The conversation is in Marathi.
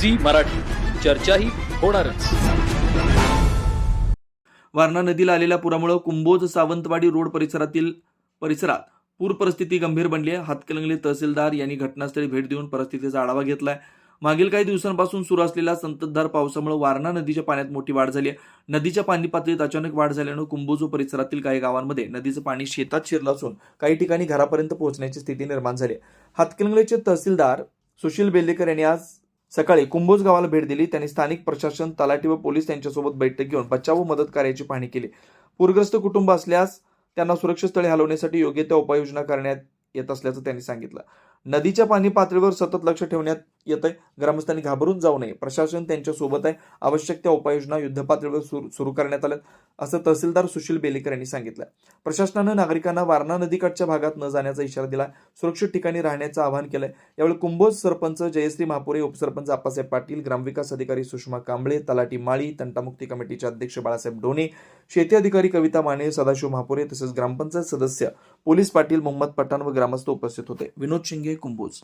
झी मराठी. चर्चाही होणारच. वारणा नदीला आलेल्या पुरामुळे कुंभोज सावंतवाडी रोड परिसरातील परिसरात पूर परिस्थिती गंभीर बनली आहे. हातकलंगले तहसीलदार यांनी घटनास्थळी भेट देऊन परिस्थितीचा आढावा घेतलाय. मागील काही दिवसांपासून सुरू असलेल्या संततधार पावसामुळे वारणा नदीच्या पाण्यात मोठी वाढ झाली आहे. नदीच्या पाणी पातळीत अचानक वाढ झाल्यानं कुंभोजो परिसरातील काही गावांमध्ये नदीचं पाणी शेतात शिरलं असून काही ठिकाणी घरापर्यंत पोहोचण्याची स्थिती निर्माण झाली आहे. हातकलंगलेचे तहसीलदार सुशील बेल्लेकर यांनी आज सकाळी कुंभोज गावाला भेट दिली. त्यांनी स्थानिक प्रशासन तलाठी व पोलीस यांच्यासोबत बैठक घेऊन बचाव व मदत कार्याची पाहणी केली. पूरग्रस्त कुटुंब असल्यास त्यांना सुरक्षित स्थळी हलवण्यासाठी योग्य त्या उपाययोजना करण्यात येत असल्याचं त्यांनी सांगितलं. नदीच्या पाणी पातळीवर सतत लक्ष ठेवण्यात येत आहे ग्रामस्थांनी घाबरून जाऊ नये. प्रशासन त्यांच्यासोबत आहे. आवश्यक त्या उपाययोजना युद्धपातळीवर सुरू करण्यात आल्या असं तहसीलदार सुशील बेलेकर यांनी सांगितलं प्रशासनानं नागरिकांना वारणा नदीकाठच्या भागात न जाण्याचा इशारा दिला सुरक्षित ठिकाणी राहण्याचं आवाहन केलंय. यावेळी कुंभोज सरपंच जयश्री महापुरे उपसरपंच आप्पासाहेब पाटील ग्रामविकास अधिकारी सुषमा कांबळे तलाटी माळी तंटामुक्ती कमिटीचे अध्यक्ष बाळासाहेब डोणे शेती अधिकारी कविता माने सदाशिव महापुरे तसेच ग्रामपंचायत सदस्य पोलीस पाटील मोहम्मद पठाण व ग्रामस्थ उपस्थित होते. विनोद शिंगे कुंभोज.